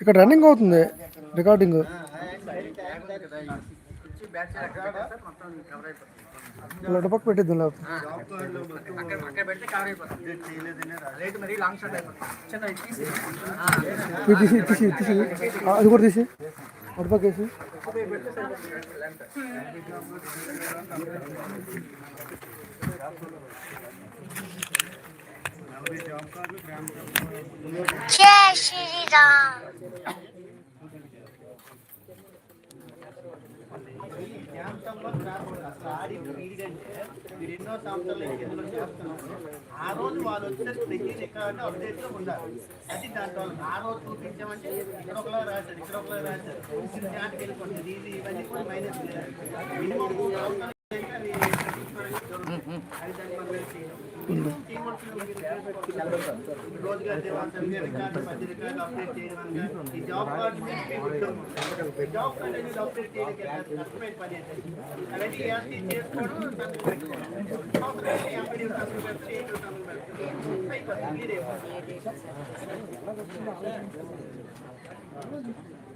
ఇక్కడ రన్నింగ్ అవుతుంది రికార్డింగ్. లడ్డు పక్క లేకపోతే తీసి తీసి తీసి. అది కూడా తీసి. అటుపక్క వేసి. జై శ్రీరామ్ మీరు ఎన్నో సంవత్సరాలు ఇందులో చేస్తున్నారు ఆ రోజు వాళ్ళు వచ్చేసరికి ప్రతి రికార్డు అప్డేట్గా ఉండాలి అది దాంట్లో ఆ రోజు చూపించామంటే ఇక్కడ ఒకలా రాశారు ఇక్కడ ఒకలా రాశారు దాంట్కి వెళ్ళిపోతుంది ఇది ఇవన్నీ కూడా మైనస్ మినిమం రోజుగారు దేవాంతరం రికార్డు పది రికార్డు అప్డేట్ చేయడం ఈ జాబ్ కార్డు జాబ్ కార్డు అనేది అప్డేట్ చేయడానికి కష్టమైన పని అయితే అవన్నీ యాక్టివ్ చేసుకోవడం అవసరం ఎంపీ సంస్థ పెడితే అయిపోతుంది మీరే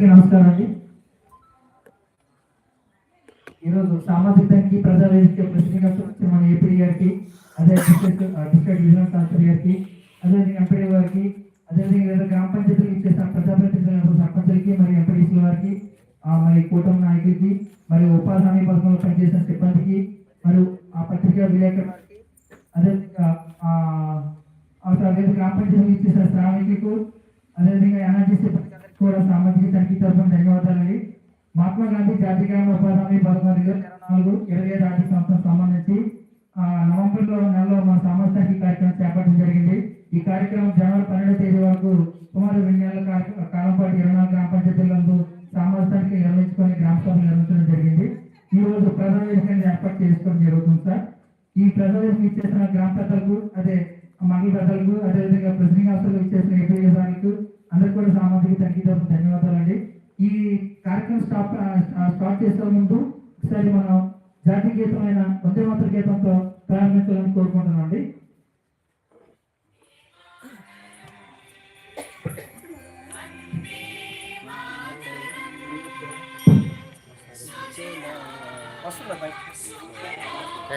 అందరికీ నమస్కారం అండి. ఈరోజు సామాజిక తనిఖీ ప్రజా వేదిక ప్రెసిడెంట్ మన ఏపీ గారికి అదే డిస్ట్రిక్ట్ డిస్ట్రిక్ట్ డివిజనల్ కలెక్టర్ గారికి అదేవిధంగా ఎంపీడీ గారికి అదేవిధంగా గ్రామ పంచాయతీలు ఇచ్చేసిన ప్రజాప్రతినిధులకు సర్పంచులకి మరి ఎంపీడీసీ వారికి మరి కూటమి నాయకులకి మరి ఉపాధి హామీ పథకంలో పనిచేసిన సిబ్బందికి మరియు ఆ పత్రికా విలేకరులకి అదేవిధంగా ఆ, ఆ గ్రామ పంచాయతీలు ఇచ్చేసిన శ్రామికులకు అదేవిధంగా ఎన్ఆర్టీసీ కూడా సామాజిక తనిఖీ తరఫున ధన్యవాదాలండి మహాత్మా గాంధీ జాతీయ గ్రామ ఉపాధి హామీ పథకం రెండు వేల ఇరవై నాలుగు ఇరవై ఐదు ఆర్థిక సంవత్సరం సంబంధించి ఆ, నవంబర్లో నెలలో మన సామాజిక ఈ కార్యక్రమం చేపట్టడం జరిగింది. ఈ కార్యక్రమం జనవరి పన్నెండవ తేదీ వరకు సుమారు రెండు నెలల కాలం పాటు ఇరవై నాలుగు గ్రామ పంచాయతీలందు సామాజిక నిర్వహించుకొని గ్రామ సభలు నిర్వహించడం జరిగింది. ఈ రోజు ప్రజల ఏర్పాటు చేసుకోవడం జరుగుతుంది సార్. ఈ ప్రజల ఇచ్చేసిన గ్రామ పెద్దలకు అదే మండల పెద్దలకు అదేవిధంగా ప్రెసిడెంట్ ఆఫీసర్లు ఇచ్చేసిన ఎప్పుడు అందరికీ కూడా సామాజిక తనిఖీ తరఫున ధన్యవాదాలండి. ఈ కార్యక్రమం స్టాప్ స్టార్ట్ చేసే ముందు ఒకసారి మనం జాతీయ గీతమైన వందే మాతర గీతంతో ప్రారంభించాలని కోరుకుంటున్నాం అండి వస్తుందా ఆ,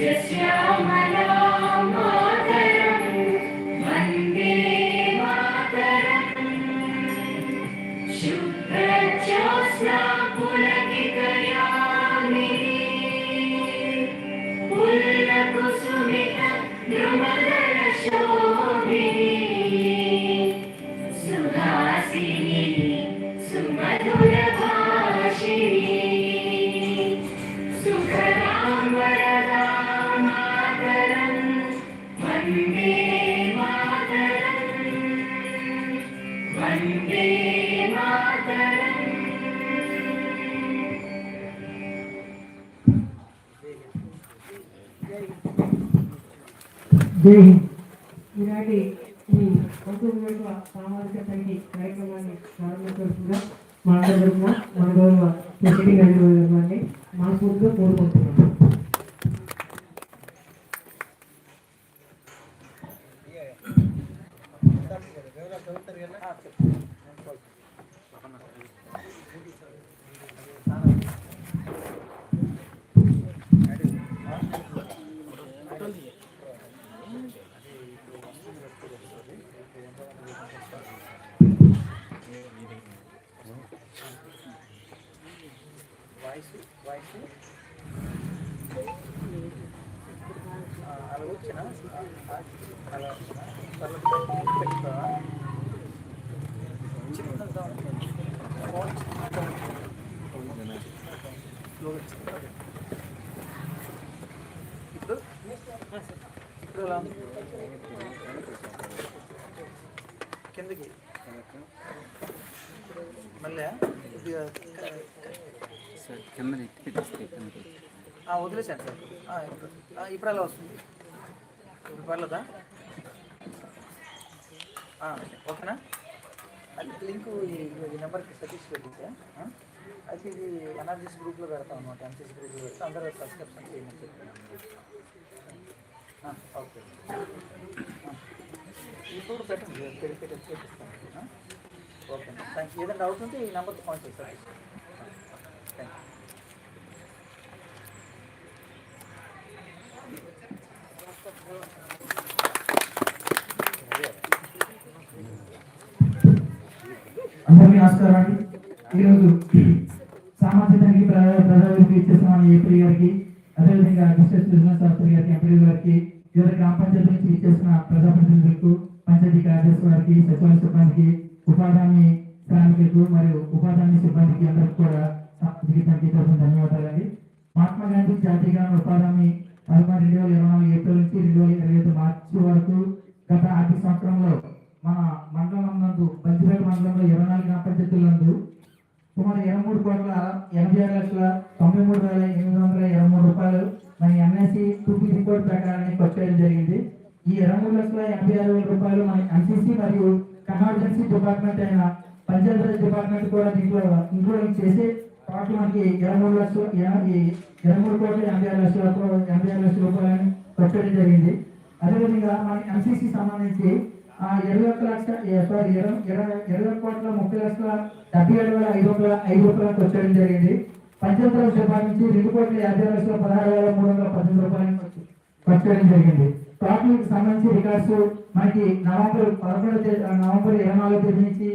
పెట్టి జై హింద్ ఈనాటి ఈ పంతొమ్మిది సామాజిక తనిఖీ కార్యక్రమాన్ని ప్రారంభించాల్సిందిగా మా అందరూ మా గౌరవ సెక్రటరీ గారిని మనస్ఫూర్తిగా వాయిస్ అలా వచ్చినా అలా వచ్చినా అలా పెట్టుకోవా చిన్నగా ఉంటుంది ఫోన్ చిన్నగా ఉంటుంది స్లోగా చిన్నగా పెట్టు. ఇప్పుడు ఇప్పుడు ఎలా? కిందకి మళ్ళీ కింద సార్. ఇప్పుడు ఎలా వస్తుంది. ఇప్పుడు పర్లేదా? ఓకేనా? అది లింక్ ఈ నెంబర్కి సతీష్ పెట్టితే అయితే ఇది ఎన్ఆర్జీస్ గ్రూప్లో పెడతాం అనమాట ఎంసీసీ గ్రూప్లో పెడతాం. అందరూ సబ్స్క్రిప్షన్ చేయమని చెప్తున్నాను ఓకే. ఇప్పుడు పెట్టండి పెట్టి పెట్టి ఓకే థ్యాంక్ యూ ఏదైనా డౌట్ ఉంటే ఈ నెంబర్కి కాల్ చేస్తాను థ్యాంక్ యూ అందరికీ నమస్కారం అండి. ఈరోజు సామాజికానికి ప్రజలకు ఇచ్చేస్తున్నాం ఏపీ గారికి అదేవిధంగా డిస్ట్రిక్ట్ బిజినెస్ ఆఫీసర్ గారికి ఎంపీ గారికి ఇతర గ్రామ పంచాయతీ నుంచి ఇచ్చేసిన ప్రజాప్రతినిధులకు పంచాయతీ కార్యదర్శి వారికి సచివాలయ సిబ్బందికి ఉపాధి శ్రామికులకు మరియు ఉపాధి సిబ్బందికి అందరికి కూడా సామాజిక తరఫున ధన్యవాదాలండి. మహాత్మా గాంధీ జాతీయ గ్రామ ఉపాధి రెండు వేల ఇరవై నాలుగు ఏప్రిల్ నుంచి రెండు వేల ఇరవై ఐదు మార్చి వరకు గత ఆర్థిక సంవత్సరంలో మన మండలం నందు బంజిపేట మండలంలో ఇరవై నాలుగు గ్రామ పంచాయతీల నందు సుమారు ఇరవై మూడు కోట్ల ఎనభై ఆరు లక్షల తొంభై మూడు వేల ఎనిమిది వందల ఇరవై మూడు రూపాయలు మన ఎన్ఎస్సి టూపీ రిపోర్ట్ ప్రకారాన్ని ఖర్చు చేయడం జరిగింది. ఈ ఇరవై మూడు లక్షల ఎనభై ఆరు వేల రూపాయలు మన ఎన్సీసీ మరియు కన్వర్జెన్సీ డిపార్ట్మెంట్ అయిన పంచాయతీరాజ్ డిపార్ట్మెంట్ కూడా దీంట్లో ఇంక్లూడింగ్ చేసి కాబట్టి మనకి ఇరవై మూడు లక్షలు ఇరవై మూడు కోట్ల ఎనభై ఆరు లక్షల ఎనభై ఆరు లక్షల రూపాయలని ఖర్చు జరిగింది. అదేవిధంగా మన ఎంసీసీ సంబంధించి ఇరవై ఒక్క లక్ష సారీ ఇరవై ఇరవై ఇరవై కోట్ల ముప్పై లక్షల డెబ్బై ఏడు వేల ఐదు వందల ఐదు రూపాయలకు ఖర్చు చేయడం జరిగింది. పంచాయతీరాజ్ డిపార్ట్మెంట్ నుంచి రెండు కోట్ల యాభై ఆరు లక్షల పదహారు వేల మూడు వందల పద్దెనిమిది రూపాయలను ఖర్చు జరిగింది. టోటల్ సంబంధించి రికార్డ్స్ మనకి నవంబర్ పదకొండో తేదీ నవంబర్ ఇరవై నాలుగో తేదీ నుంచి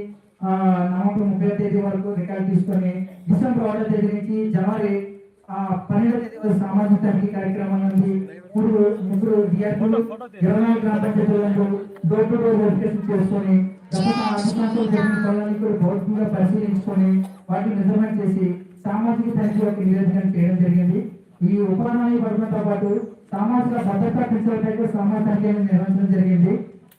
నవంబర్ ముప్పై తేదీ వరకు రికార్డు తీసుకొని డిసెంబర్ ఒకటో తేదీ నుంచి జనవరి ఆ, పన్నెండో తేదీ సామాజిక తనిఖీ కార్యక్రమం నుండి మూడు ముగ్గురు విద్యార్థులు ఇరవై నాలుగు గ్రామ పంచాయతీలను డోర్ టు డోర్ వెరిఫికేషన్ చేసుకొని భౌతికంగా పరిశీలించుకొని వాటిని నిజమైన చేసి సామాజిక తనిఖీ యొక్క నివేదికను చేయడం జరిగింది. ఈ ఉపాధి పడడంతో పాటు సామాజిక భద్రతా పెంచడంపై సామాజిక తనిఖీ నిర్వహించడం జరిగింది.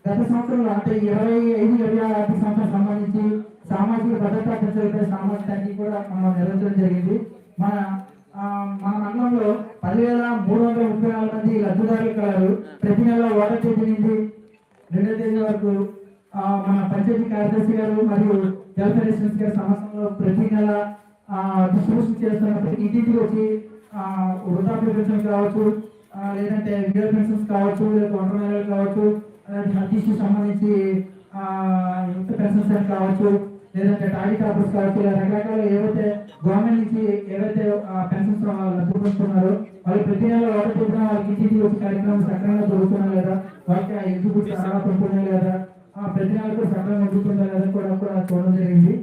గత సంవత్సరంలో అంటే ఇరవై ఐదు ఇరవై ఆరు ఆర్థిక సంవత్సరం సంబంధించి సామాజిక భద్రతా పెంచడంపై సామాజిక తనిఖీ కూడా మనం నిర్వహించడం జరిగింది. మన మన మండలంలో పదివేల మూడు వందల ముప్పై నాలుగు మంది లబ్ధిదారులు కలరు. ప్రతి నెల ఒకటో తేదీ నుండి రెండో తేదీ వరకు మన పంచాయతీ కార్యదర్శి గారు మరియు వెల్ఫేర్ అసిస్టెంట్స్ గారి సమస్యలో ప్రతి నెల డిస్ట్రిబ్యూషన్ చేస్తున్న ప్రతి ఇంటింటికి వచ్చి వృద్ధాప్య పెన్షన్ కావచ్చు లేదంటే విడో పెన్షన్స్ కావచ్చు లేదా ఒంటరి కావచ్చు హెల్త్ సంబంధించి ఆ, యుక్త పెన్షన్స్ కావచ్చు లేదంటే టాడీ టాపర్స్ కావచ్చు ఇలా రకరకాల ఏవైతే గవర్నమెంట్ నుంచి ఏవైతే పెన్షన్స్ లబ్ధి వాళ్ళు ప్రతి నెల ఒకటి చెప్పిన వాళ్ళకి ఇంటికి వచ్చి కార్యక్రమం సక్రమంగా జరుగుతున్నా లేదా? వాళ్ళకి ఆ ఎగ్జిక్యూటివ్ చాలా ఉంటుందా లేదా? ఆ ప్రతి నెల కూడా సక్రమంగా జరుగుతుందా లేదా కూడా కూడా చూడడం జరిగింది.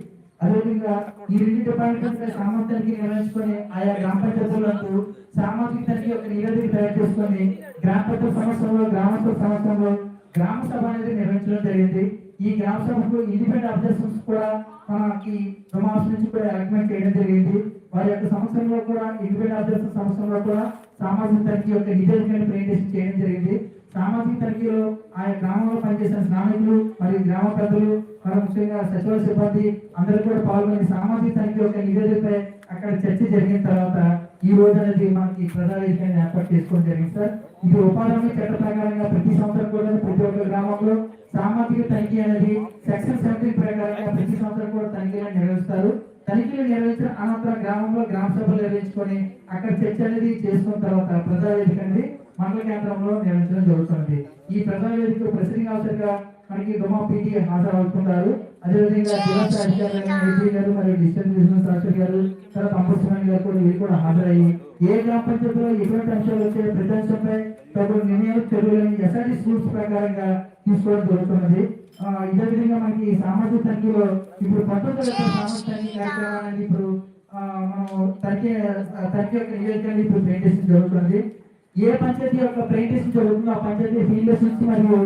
అదేవిధంగా ఈ రెండు డిపార్ట్మెంట్స్ సామర్థ్యానికి నిర్వహించుకొని ఆయా గ్రామ పంచాయతీలకు సామాజిక తనిఖీ ఒక నివేదిక తయారు చేసుకొని గ్రామ పంచాయతీ సంవత్సరంలో గ్రామస్తుల సంవత్సరంలో గ్రామ సభ అనేది నిర్వహించడం జరిగింది. ఈ గ్రామ సభకు ఇండిపెండెంట్ అబ్జర్వర్స్ కూడా మనకి సమావేశం నుంచి కూడా రికమెండ్ చేయడం జరిగింది. వారి యొక్క సంవత్సరంలో కూడా ఇండిపెండెంట్ అబ్జర్వర్స్ సంవత్సరంలో కూడా సామాజిక తనిఖీ యొక్క నివేదికను ప్రెజెంటేషన్ చేయడం జరిగింది. సామాజిక తనిఖీలో ఆయా గ్రామంలో పనిచేసిన శ్రామికులు మరియు గ్రామ పెద్దలు మరి ముఖ్యంగా సచివాలయ సిబ్బంది అందరూ కూడా పాల్గొని సామాజిక తనిఖీ యొక్క నివేదికపై అక్కడ చర్చ జరిగిన తర్వాత ఈ రోజు అనేది మనకి ప్రజావేదికని ఏర్పాటు చేసుకోవడం జరిగింది సార్. ఇది ఉపాధి చట్ట ప్రకారంగా ప్రతి సంవత్సరం కూడా ప్రతి ఒక్క గ్రామంలో సామాజిక తనిఖీ అనేది సెక్షన్ సెవెంటీన్ ప్రకారంగా ప్రతి సంవత్సరం కూడా తనిఖీలను నిర్వహిస్తారు. తనిఖీలు నిర్వహించిన అనంతరం గ్రామంలో గ్రామ సభలు నిర్వహించుకొని అక్కడ చర్చ అనేది చేసుకున్న తర్వాత ప్రజావేదిక అనేది మండల కేంద్రంలో నిర్వహించడం జరుగుతుంది. ఈ ప్రజావేదిక ప్రసిద్ధి అవసరంగా మనకి గుమా పీటీ హాజరవుతున్నారు. అదేవిధంగా జిల్లా సాహిత్య గారు మరియు డిస్ట్రిక్ట్ బిజినెస్ ఆఫీసర్ గారు తర్వాత కంపల్సరీ గారు కూడా వీరు కూడా హాజరయ్యి ఏ గ్రామ పంచాయతీలో ఎటువంటి అంశాలు వచ్చే ప్రతి అంశంపై తగు నిర్ణయాలు చర్యలను ఎస్ఆర్టీ స్కూల్స్ ప్రకారంగా తీసుకోవడం జరుగుతున్నది. ఇదే విధంగా మనకి సామాజిక తనిఖీలో ఇప్పుడు పంతొమ్మిది సామాజిక తనిఖీ కార్యక్రమాన్ని ఇప్పుడు మనం తనిఖీ తనిఖీ యొక్క నివేదికలు ఇప్పుడు ప్రెజెంటేషన్ జరుగుతుంది ఏ పంచాయతీ యొక్క ప్రెజెంటేషన్ జరుగుతుందో ఆ పంచాయతీ ఫీల్డ్ లెసన్స్ మరియు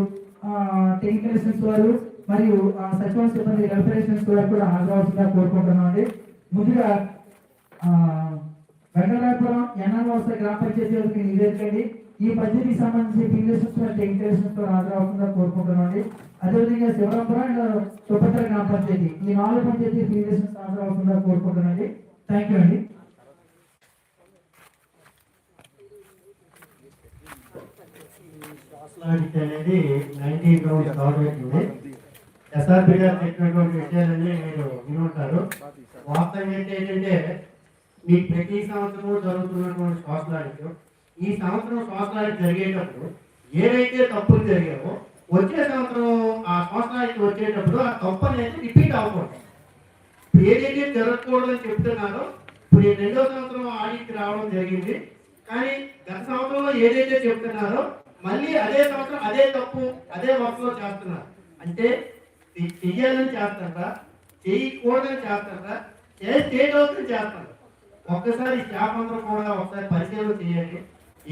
టెక్నికల్ లెసన్స్ వారు మరియు ఆ, సచివాలయ సిబ్బంది వెల్ఫేర్ లెసన్స్ వారు కూడా హాజరవలసిందిగా కోరుకుంటున్నాం అండి ముందుగా వెంకటాపురం వెంకటరాయపురం గ్రామ పంచాయతీ వారికి నివేదిక ఈ పద్ధతికి సంబంధించి ఫీల్డ్ లెసన్స్ మరియు టెక్నికల్ అదేవిధంగా శివరాపురం అండ్ సుభద్ర గ్రామ పంచాయతీ ఈ నాలుగు పంచాయతీ ఫీల్డ్ లెసన్స్ హాజరవలసిందిగా థ్యాంక్ యూ అండి. అనేది నైన్టీన్ రౌండ్స్ గవర్నమెంట్ ఉంది. ఎస్ఆర్పి గారు చెప్పినటువంటి విషయాలన్నీ మీరు వినుంటారు వాస్తవం ఏంటంటే మీకు ప్రతి సంవత్సరం జరుగుతున్నటువంటి శ్వాసలాడికి ఈ సంవత్సరం శ్వాసలాడికి జరిగేటప్పుడు ఏవైతే తప్పులు జరిగావో వచ్చే సంవత్సరం ఆ శ్వాసలాడికి వచ్చేటప్పుడు ఆ తప్పు అనేది రిపీట్ అవ్వకూడదు ఇప్పుడు ఏదైతే జరగకూడదని చెప్తున్నారో ఇప్పుడు రెండో సంవత్సరం ఆడికి రావడం జరిగింది. కానీ గత సంవత్సరంలో ఏదైతే చెప్తున్నారో మళ్ళీ అదే సంవత్సరం అదే తప్పు అదే వర్క్లో చేస్తున్నారు. అంటే చెయ్యాలని చేస్తారా చేయకూడదని చేస్తారా చేయవలసిన చేస్తారు? ఒక్కసారి స్టాఫ్ అందరూ కూడా ఒకసారి పరిశీలన చేయండి.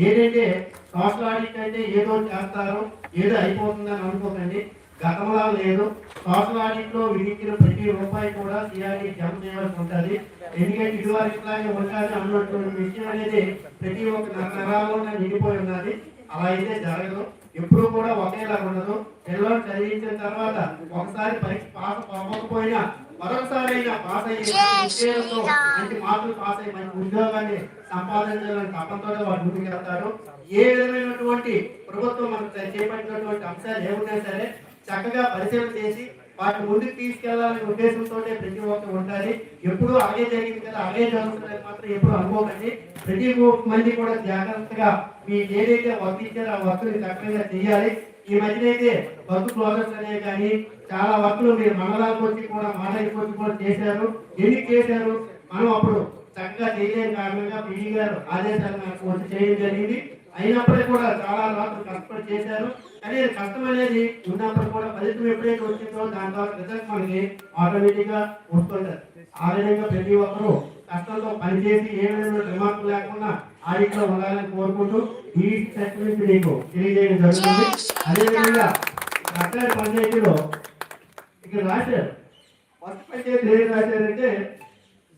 ఏంటంటే సోషల్ ఆడిట్ అంటే ఏదో చేస్తారు ఏదో అయిపోతుందని అనుకోకండి. గతంలో లేదు. సోషల్ ఆడిట్లో విధించిన ప్రతి రూపాయి కూడా సిఆర్డి జమ చేయాల్సి ఉంటుంది. ఎందుకంటే ఇదివరకు ఇట్లాగే ఉండాలి అన్నటువంటి విషయం అనేది ప్రతి ఒక్క నగరాల్లోనే నిండిపోయి ఉన్నది. అలా అయితే జరగదు. ఎప్పుడు కూడా ఒకేలా ఉండదు. పిల్లలు చదివించిన తర్వాత ఒకసారి పరీక్ష పాస్ అవ్వకపోయినా మరొకసారి అయినా పాస్ అయ్యి ఉద్యోగంతో మంచి మార్కులు పాస్ అయ్యి మంచి ఉద్యోగాన్ని సంపాదించాలని తపంతో వారు ముందుకు వెళ్తారు. ఏ విధమైనటువంటి ప్రభుత్వం మనకు చేపట్టినటువంటి అంశాలు ఏమున్నా సరే చక్కగా పరిశీలన చేసి వాటిని ముందుకు తీసుకెళ్ళాలనే ఉద్దేశంతో ప్రతి ఒక్కరు ఉండాలి. ఎప్పుడు అలాగే జరిగింది కదా అలాగే జరుగుతుందని మాత్రం ఎప్పుడు అనుకోకండి. ప్రతి ఒక్క మంది కూడా జాగ్రత్తగా మీ ఏదైతే వర్క్ ఇచ్చారో ఆ వర్క్ చక్కగా చేయాలి. ఈ మధ్యన అయితే వర్క్ క్లోజర్స్ అనేవి కానీ చాలా వర్క్లు మీరు మండలాలకు వచ్చి కూడా మాడలికి వచ్చి కూడా చేశారు. ఎన్ని చేశారు? మనం అప్పుడు చక్కగా చేయలేని కారణంగా పిఈ గారు ఆదేశాలు నాకు వచ్చి చేయడం జరిగింది. అయినప్పటికీ కూడా చాలా రాత్రులు కష్టపడి చేశారు. కానీ కష్టం అనేది ఉన్నప్పుడు కూడా ఫలితం ఎప్పుడైతే వచ్చిందో దాని ద్వారా రిజల్ట్ మనకి ఆటోమేటిక్గా వస్తుంటది. ఆ విధంగా ప్రతి ఒక్కరూ కష్టంతో పనిచేసి ఏ విధంగా రిమార్క్ లేకుండా ఆడిట్లో ఉండాలని కోరుకుంటూ ఈ సర్టిఫికెట్ మీకు తెలియజేయడం జరుగుతుంది. అదేవిధంగా అట్లాంటి పంచాయతీలో ఇక్కడ రాశారు. ఫస్ట్ పంచాయతీ ఏం రాశారంటే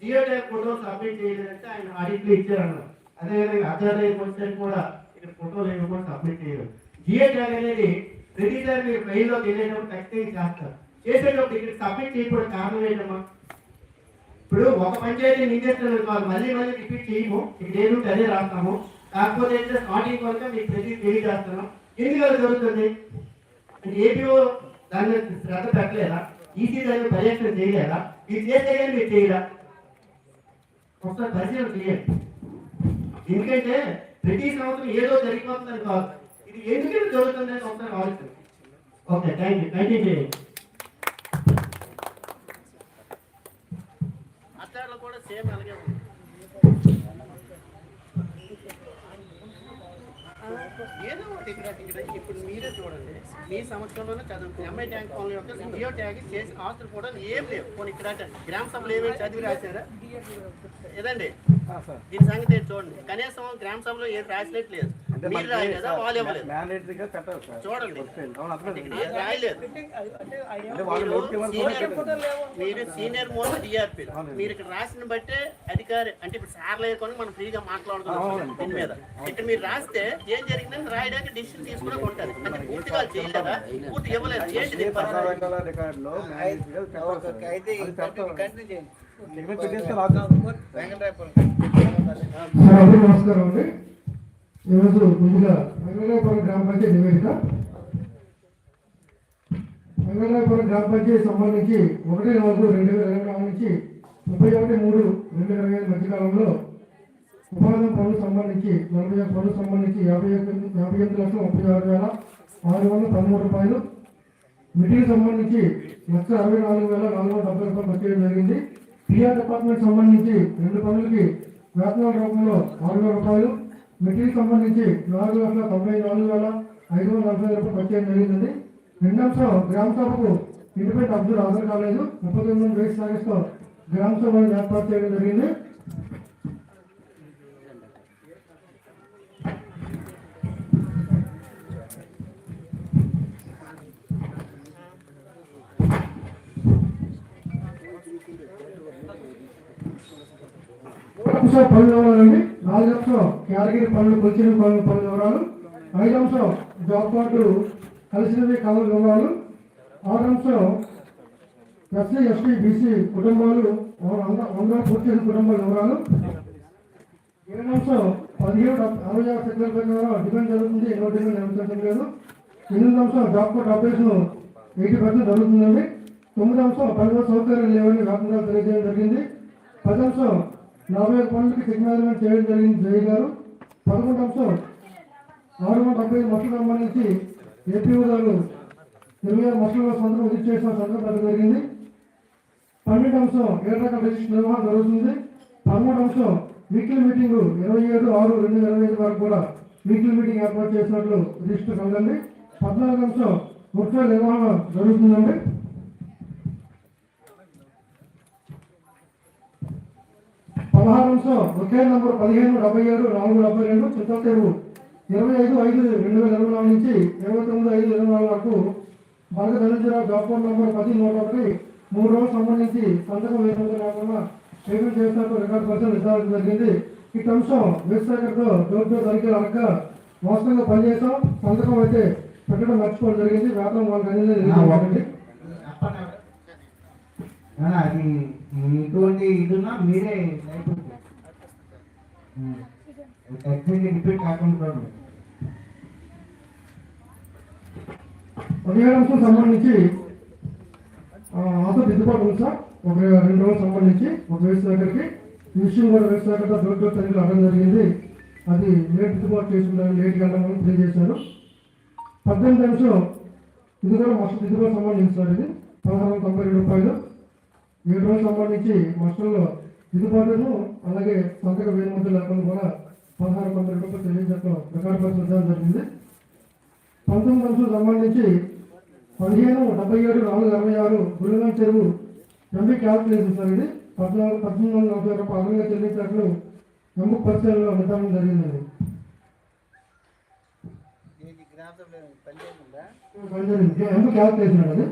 జియో ట్యాగ్ ఫోటో సబ్మిట్ చేయలేదంటే ఆయన ఆడిట్లు ఇచ్చారన్నారు. అదేవిధంగా అజాద్ క్వశ్చన్ కూడా ఇక్కడ ఫోటోలు ఏమి కూడా సబ్మిట్ చేయరు. జియో ట్యాగ్ అనేది ప్రతిసారి మీరు ఫైల్లో తెలియనప్పుడు ఖచ్చితంగా చేస్తారు. చేసేటప్పుడు ఇక్కడ సబ్మిట్ చేయకపోవడం కారణం ఏంటమ్మా? ఇప్పుడు ఒక పంచాయతీ నిందిస్తున్నాను కాదు మళ్ళీ మళ్ళీ రిపీట్ చేయము. ఇక్కడ ఏదో అదే రాస్తాము. కాకపోతే ఏంటంటే స్టార్టింగ్ వరకు మీకు ప్రతి తెలియజేస్తున్నాం ఎందుకు అది జరుగుతుంది? ఏపీఓ దాని మీద శ్రద్ధ పెట్టలేదా? ఈసీ దాన్ని పర్యటన చేయలేదా? మీరు చేస్తే కానీ మీరు చేయరా? ఒకసారి పరిశీలన చేయండి. ఎందుకంటే ప్రతి సంవత్సరం ఏదో జరిగిపోతుందని కాదు. ఇది ఎందుకు జరుగుతుందని ఒకసారి ఆలోచన okay thank you thank you చేయండి కూడా సేమ్ అలాగే ఉంది. ఏదో ఒకటి ఇక్కడ ఇక్కడ ఇప్పుడు మీరే చూడండి. మీ సంవత్సరంలోనే చదువు ఎంఐ ట్యాంక్ పనుల యొక్క జియో ట్యాగ్ చేసి ఆస్తులు కూడా ఏం లేవు. పోనీ ఇక్కడ గ్రామ సభలు ఏమేమి చదివి రాశారా? ఏదండి? దీని సంగతి చూడండి. కనీసం గ్రామ సభలో ఏది రాసినట్టు లేదు. మీరు రాయలేదా? వాళ్ళు ఇవ్వలేదు. మ్యాండేటరీగా పెట్టాలి సార్. చూడండి. రాయలేదు. మీరు సీనియర్- మీరు సీనియర్ మోస్ట్ డిఆర్పి మీరు ఇక్కడ రాసిన బట్టే అధికారి అంటే ఇప్పుడు సార్లు వేసుకొని మనం ఫ్రీగా మాట్లాడుతున్నాం దీని మీద. ఇక్కడ మీరు రాస్తే ఏం జరిగిందని రాయడానికి డిసిషన్ తీసుకుని చేయలేదా పూర్తి ఇవ్వలేదు. రికార్డులో నమస్కారం అండి. ఈరోజు ముందుగా మంగళాపురం గ్రామ పంచాయతీ నివేదిక. మంగళాపురం గ్రామ పంచాయతీ సంబంధించి ఒకటి నాలుగు రెండు వేల ఇరవై నాలుగు నుంచి ముప్పై ఒకటి మూడు రెండు వేల ఇరవై ఐదు మధ్యకాలంలో ఉపాధి పనులకు సంబంధించి నలభై ఒక్క పనులకు సంబంధించి యాభై యాభై ఎనిమిది లక్షల ముప్పై ఆరు వేల ఆరు వందల పదమూడు రూపాయలు. మిడిల్ సంబంధించి లక్ష అరవై నాలుగు వేల నాలుగు వందల డెబ్బై రూపాయలు ఖర్చు చేయడం జరిగింది. పిఆర్ డిపార్ట్మెంట్ సంబంధించి రెండు పనులకి వేతనాల రూపంలో ఆరు వేల రూపాయలు. మెటీరియల్ సంబంధించి నాలుగు లక్షల తొంభై నాలుగు వేల ఐదు వందల నలభై రూపాయలు ఖర్చు చేయడం జరిగింది రెండో అంశం గ్రామ సభకు ఇండిపెండెంట్ హాజరు కాలేదు. ముప్పై తొమ్మిది వేసి సాగిస్తూ గ్రామ సభను ఏర్పాటు చేయడం జరిగింది. అంశం పనుల వివరాలండి నాలుగు అంశం కేటగిరీ పనులు కొలిచిన పనుల పనుల వివరాలు. ఐదు అంశం జాబ్ కార్డు కలిసినవి కళల వివరాలు. ఆరు అంశం ఎస్సీ ఎస్టీ బీసీ కుటుంబాలు అందరూ పూర్తి చేసిన కుటుంబాల వివరాలు. ఏడు అంశం పదిహేడు అరవై ఆరు సెక్టర్ ప్రకారం డిపెండ్ జరుగుతుంది. ఎన్నో డిపెండ్ నిర్వహించడం లేదు. ఎనిమిది అంశం job card operation eighty percent జరుగుతుందండి. తొమ్మిది అంశం పదివేల సౌకర్యాలు లేవని వ్యాపంగా తెలియజేయడం జరిగింది. పది అంశం నలభై ఐదు పనులకి టెక్నాలజీ చేయడం జరిగింది జయ గారు. పదకొండు అంశం ఆరు వందల డెబ్బై ఐదు మసలు సంబంధించి ఏపీ గారు ఇరవై ఆరు మసలు సందర్భం విధి చేసిన సందర్భం జరిగింది. పన్నెండు అంశం ఏడు రకాల రిజిస్టర్ నిర్వహణ జరుగుతుంది. పదమూడు అంశం వీక్లీ మీటింగ్ ఇరవై ఏడు ఆరు రెండు ఇరవై ఐదు వరకు కూడా వీక్లీ మీటింగ్ ఏర్పాటు చేసినట్లు రిజిస్టర్ కలగండి పద్నాలుగు అంశం ముఖ్య నిర్వహణ జరుగుతుందండి. పదహారు అంశం ఒకే నంబర్ పదిహేను డెబ్బై ఏడు నాలుగు డెబ్బై రెండు చింతలు ఇరవై ఐదు ఐదు రెండు వేల ఇరవై నాలుగు నుంచి ఇరవై తొమ్మిది ఐదు ఇరవై నాలుగు వరకు భారత ధనంజరావు జాబ్ కోడ్ నంబర్ పది నూట ఒకటి. మూడు రోజులు సంబంధించి సంతకం వేయడం లేకుండా పేమెంట్ చేసినట్టు రికార్డు పర్సన్ నిర్ధారణ జరిగింది. ఈ అంశం డోర్ డోర్ తనిఖీలు అడగ వాస్తవంగా పనిచేసాం సంతకం అయితే పెట్టడం మర్చిపోవడం జరిగింది. వేతనం వాళ్ళకి అనేది అది ఇటువంటి ఇదున్నా మీరే టెక్నిక్ రిపీట్ కాకుండా పదిహేడు సంబంధించి ఆ, దిద్దుబాటు ఉంది సార్. ఒక రెండు రోజులు సంబంధించి ఒక వేసి దగ్గరికి ఈ విషయం కూడా వేసి దగ్గర దొడ్డు దొడ్డు తనిఖీలు అడగడం జరిగింది. అది లేట్ దిద్దుబాటు చేసుకుంటారు లేట్ వెళ్ళమని తెలియజేశారు. పద్దెనిమిది నిమిషం ఇది కూడా మస్తు దిద్దుబాటు సంబంధించి సార్ ఇది. పదహారు వందల తొంభై రెండు రూపాయలు. ఏడు రోజులు సంబంధించి మస్టర్లో దిద్దుబాటును అలాగే సంతక వేరుమతి లేకుండా కూడా పదహారు రెండు రూపాయలు తెలియజేయడం రికార్డు జరిగింది. పంతొమ్మిది అంశాలకు సంబంధించి పదిహేను డెబ్బై ఏడు నాలుగు అరవై ఆరు గురుగాం చెరువు ఎంపీ క్యాల్కులేషన్ సార్ ఇది. పద్నాలుగు పద్దెనిమిది వందల నలభై రూపాయలు అదనంగా చెల్లించినట్లు ఎంపు పరిశీలనలో నిర్ధారణ జరిగిందండి. ఎంపు క్యాల్కులేషన్ అండి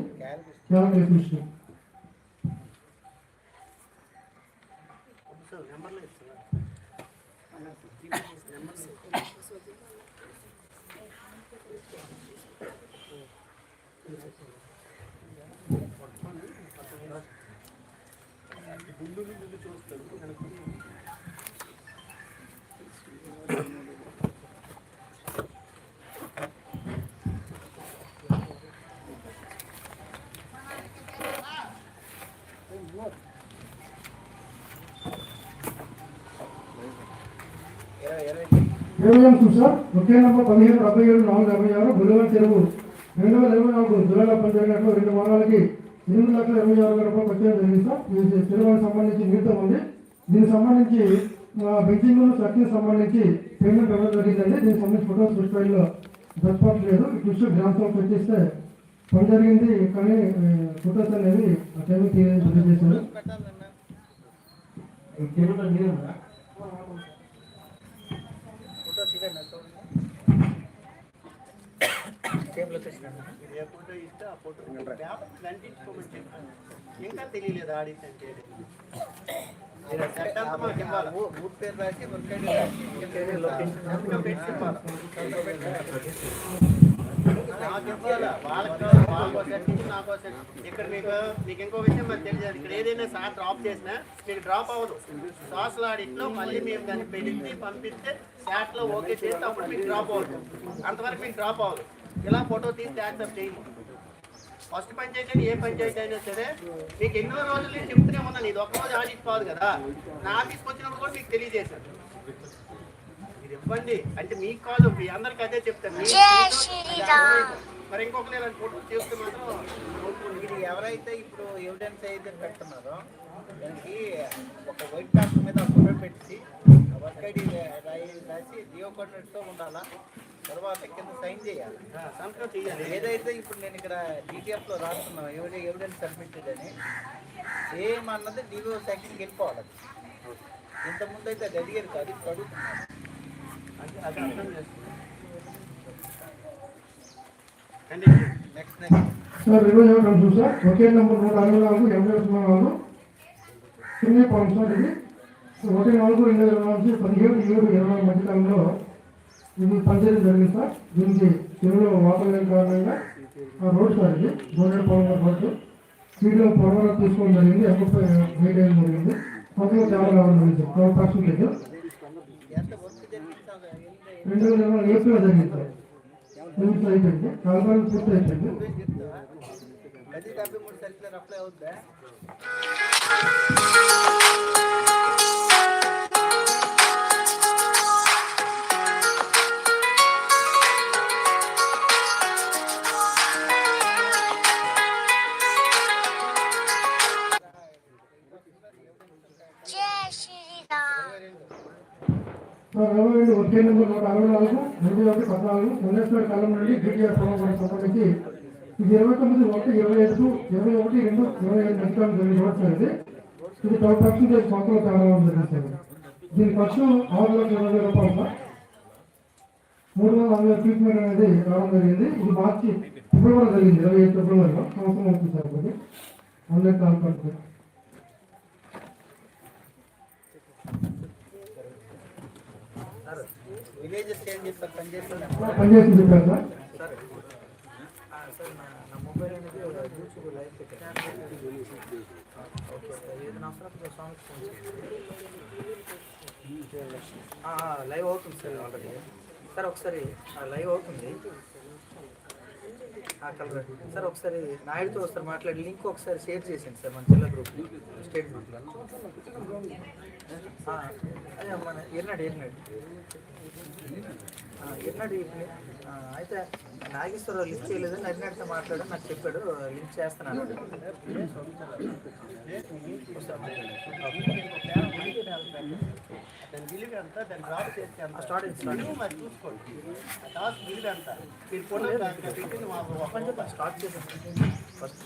క్యాల్కులేషన్ ఇష్టం ఇరవై ఇరవై ఇరవై చూసా సార్ ఒకే నెంబర్ పదిహేను డెబ్బై ఏడు నాలుగు డెబ్బై ఆరు గురుగాం చెరువు రెండు వేల ఇరవై నాలుగు జూలైలో పనిచేయనట్లు రెండు వారాలకి ఎనిమిది లక్షల ఇరవై ఆరు వేల రూపాయలు వచ్చేది జరిగింది ఇది సంబంధించి మిగతా ఉంది. దీనికి సంబంధించి బెంచింగ్ సర్కిల్ సంబంధించి పేమెంట్ ఎవరు జరిగిందండి దీనికి సంబంధించి ఫోటోస్ పుష్పాయిల్లో దర్పాటు లేదు. గ్రామ సభకు వచ్చేస్తే పని జరిగింది కానీ ఫోటోస్ అనేవి ఆ టైంకి తెలియజేశారు పెట్టాలన్నా చెరువులో నీరు ఉందా ఫోటో తీయండి చూడండి టేబుల్ వచ్చేసినా ఏ ఫోటో ఇస్తే ఆ ఫోటో వ్యాపారం అంటించుకోమని చెప్పాను ఇంకా తెలియలేదు ఆడిట్ అంటే. మాకు ఊరు పేరు రాసి వర్క్ లొకేషన్ నాకు ఇవ్వాలి? వాళ్ళకి మాకు సెట్ నాకు సెట్. ఇక్కడ మీకు మీకు ఇంకో విషయం మరి తెలియదు. ఇక్కడ ఏదైనా సార్ డ్రాప్ చేసినా మీకు డ్రాప్ అవ్వదు. సోషల్ ఆడిట్లో మళ్ళీ మేము దాన్ని పెడితే పంపిస్తే చాట్లో ఓకే చేస్తే అప్పుడు మీకు డ్రాప్ అవ్వదు అంతవరకు మీకు డ్రాప్ అవ్వదు. ఇలా ఫోటో తీసి యాక్సెప్ట్ చేయండి ఫస్ట్ పంచాయతీ అయినా ఏ పంచాయతీ అయినా సరే మీకు ఎన్నో రోజులు నేను చెప్తూనే ఉన్నాను ఇది ఒక్క రోజు ఆడిట్ కాదు కదా. నా ఆఫీస్కి వచ్చినప్పుడు కూడా మీకు తెలియజేశాను. ఇది ఇవ్వండి. అంటే మీకు కాదు మీ అందరికి అదే చెప్తాను. మరి ఇంకొకరు ఇలాంటి ఫోటో చేస్తే మాత్రం ఇది ఎవరైతే ఇప్పుడు ఎవిడెన్స్ అయితే పెడుతున్నారో దానికి ఒక వైట్ పేపర్ మీద ఫోటో పెట్టి వర్క్ ఐడి రాసి జియో కోఆర్డినేట్తో ఉండాలా? తర్వాత కింద సైన్ చేయాలి. సంతకం చేయాలి. ఏదైతే ఇప్పుడు నేను ఇక్కడ డీటెయిల్స్లో రాస్తున్నాను ఎవరి ఎవిడెన్స్ సబ్మిటెడ్ అని సేమ్ అన్నది డివో సెక్షన్కి వెళ్ళిపోవాలి. ఇంతకుముందు అయితే అది అడిగారు కాదు ఇప్పుడు అది అర్థం నెక్స్ట్ నెక్స్ట్ సార్ ఇరవై ఒకటి అంశం సార్. ఒకే నెంబర్ నూట అరవై నాలుగు ఎనభై సున్నా నాలుగు. సున్నా పాయింట్ సార్ ఇది. ఒకటి నాలుగు రెండు ఇరవై పదిహేడు ఏడు ఇరవై మధ్యకాలంలో ఇది పంచాయతీ జరిగింది సార్ దీనికి చెరువులో వాటర్ లేని కారణంగా ఆ రోడ్ సార్ ఇది గోడెడ్ పవన్ రోడ్డు స్పీడ్లో పొడవలో తీసుకోవడం జరిగింది. ఎక్కువ వెయిట్ అయ్యడం జరిగింది కొత్తగా చాలా రావడం జరిగింది సార్ ఫోర్ పర్సెంటేజ్ రెండు వేల ఇరవై ఏప్రిల్ జరిగింది. సార్ నిమిషం అయిపోయింది కాలువలు పూర్తి అయిపోయింది. డెబ్బై మూడు అప్లై అవుద్దా? ఒకటి పద్నాలుగు మున్నేశ్వర కాలం నుండి డిటిఆర్ ప్రోగ్రాం సంబంధించి ఇది ఇరవై తొమ్మిది ఒకటి ఇరవై ఐదు ఇరవై ఒకటి రెండు ఇరవై ఐదు అధికారులు జరిగిన ఇది పది ట్వెల్వ్ పర్సెంటేజ్ మొత్తంలో తేడా జరిగింది దీని ఖర్చు ఆరు లక్షల ఇరవై వేల రూపాయలు మూడు వందల అరవై ట్రీట్మెంట్ అనేది రావడం జరిగింది. ఇది మార్చి ఫిబ్రవరి జరిగింది ఇరవై ఐదు ఫిబ్రవరిలో సంవత్సరం అవుతుంది సార్. ఇది. కాల్పడుతుంది కాల్ పడుతుంది విలేజెస్ ఏం చేస్తారు? చెప్పారు లైవ్ అవుతుంది సార్ ఆల్రెడీ. సార్ ఒకసారి లైవ్ అవుతుంది. కలర్ సార్ ఒకసారి నాయుడుతో ఒకసారి మాట్లాడి లింక్ ఒకసారి షేర్ చేసింది సార్ మన జిల్లా గ్రూప్ స్టేట్ గ్రూప్లో. అదే మన ఎర్నాడు ఎర్నాడు ఎర్నాడు అయితే నాగేశ్వరరావు లిస్ట్ చేయలేదు నడినాడితో మాట్లాడు నాకు చెప్పాడు లింక్ చేస్తున్నాను దాన్ని డ్రాప్ చేస్తే స్టార్ట్ అయింది స్టార్ట్ మీరు చూసుకోండి ఆ టాస్క్ బిల్లు ఎంత మీరు ఫోటో దాంట్లో పెట్టింది మాకు ఓపెన్ చెప్పండి స్టార్ట్ చేసాం ఫస్ట్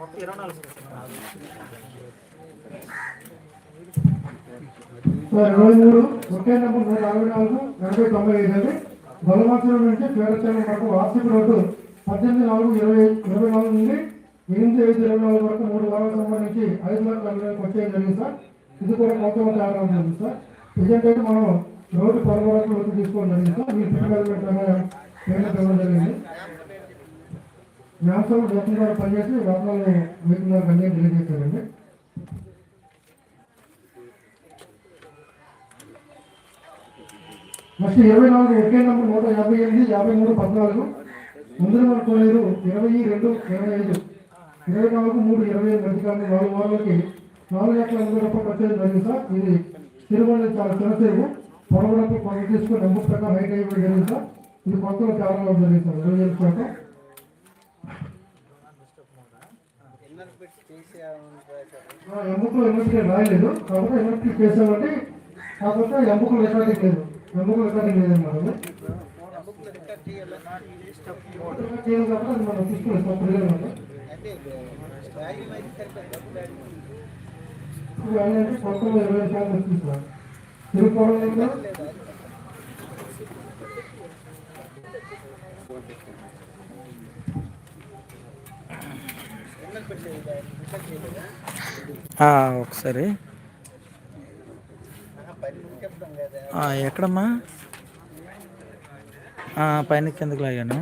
మొత్తం ఇరవై నాలుగు ఒకే నెంబర్ నూట అరవై నాలుగు ఎనభై తొంభై ఐదు అండి. బలమాచలం నుంచి పేరచలం వరకు వార్షిక రోడ్డు పద్దెనిమిది నాలుగు ఇరవై ఇరవై నాలుగు నుండి ఎనిమిది ఐదు ఇరవై నాలుగు వరకు మూడు వారాలకు సంబంధించి ఐదు లక్షల వచ్చేయడం జరిగింది సార్. ఇది కూడా మొత్తం తేడా జరిగింది సార్. ప్రజెంట్ అయితే మనం రోడ్డు పొరపాటు వరకు తీసుకోవడం జరిగింది సార్. మీ ఫిజికల్ పేమెంట్ జరిగింది. న్యాసం రత్న గారు పనిచేసి రత్నాలు మీకు నాకు తెలియజేశారండి నెక్స్ట్ ఇరవై నాలుగు ఒకే నెంబర్ నూట యాభై ఎనిమిది యాభై మూడు పద్నాలుగు ముందు మన కోనేరు ఇరవై రెండు ఇరవై ఐదు. ఇరవై నాలుగు మూడు ఇరవై ఐదు మధ్యకాలం నాలుగు వారాలకి నాలుగు లక్షల ఎనభై రూపాయలు వచ్చేది జరిగింది సార్. ఇది తిరుమల చాలా చిన్న చెరువు పొడవులకు కొంత తీసుకుని నెంబర్ ప్రకారం హైట్ అయిపోయి జరిగింది సార్. ఇది కొత్తలో చాలా జరిగింది సార్. ఇరవై ఐదు శాతం ఎన్నర్ పెట్టి చేసే ఎముకలు ఎన్నిటికీ రాయలేదు. కాబట్టి ఎన్నిటికీ చేసామంటే కాకపోతే ఎముకలు రికార్డింగ్ లేదు. ఎముకలు రికార్డింగ్ అది మనం అయితే సరిపోతుంది వాల్యూ ఇప్పుడు ఏంటంటే కొత్తలో ఇరవై ఐదు శాతం వచ్చింది సార్ తిరుపతిలో లేదా ఎన్నర్ పెట్టి రికార్డ్ చేయలేదా ఒకసారి. ఎక్కడమ్మా? పైన కిందకి లాగాను.